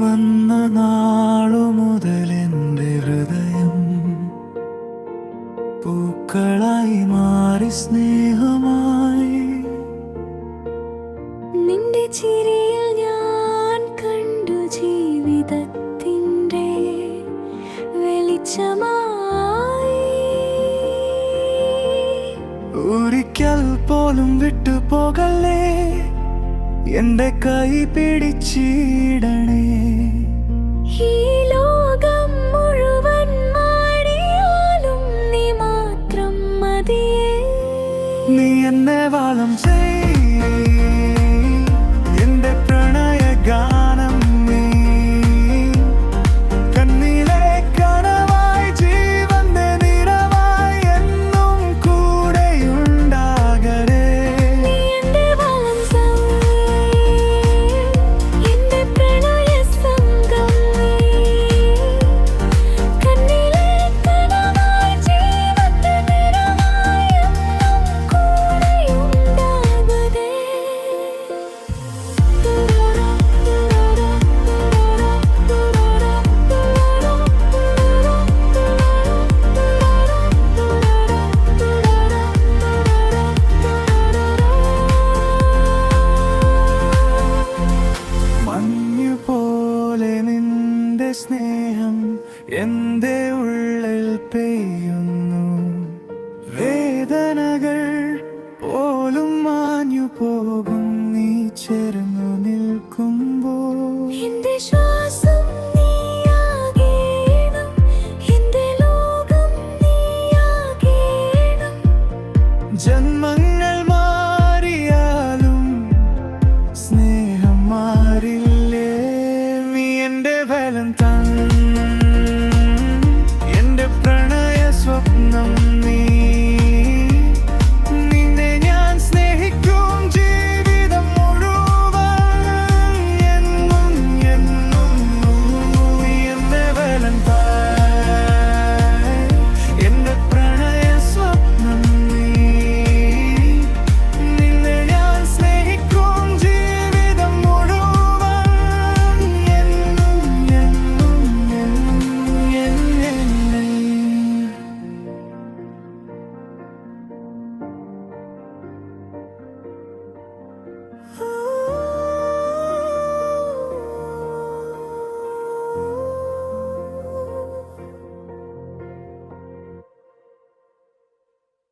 വന്ന നാളു മുതൽ എന്റെ ഹൃദയം പൂക്കളായി മാറി സ്നേഹമായി. നിന്റെ ചിരിയിൽ ഞാൻ കണ്ടു ജീവിതത്തിന്റെ വെളിച്ചമായി. ഒരിക്കൽ പോലും വിട്ടുപോകല്ലേ? എന്റെ കൈ പിടിച്ചിടണേ. I'm saying പോലെ നിന്റെ സ്നേഹം എന്റെ ഉള്ളിൽ പെയ്യുന്നു. വേദനകൾ പോലും മാഞ്ഞു പോകും നീ ചേർന്നു നിൽക്കുമ്പോൾ ജന്മങ്ങൾ സ്വപ്നം നീ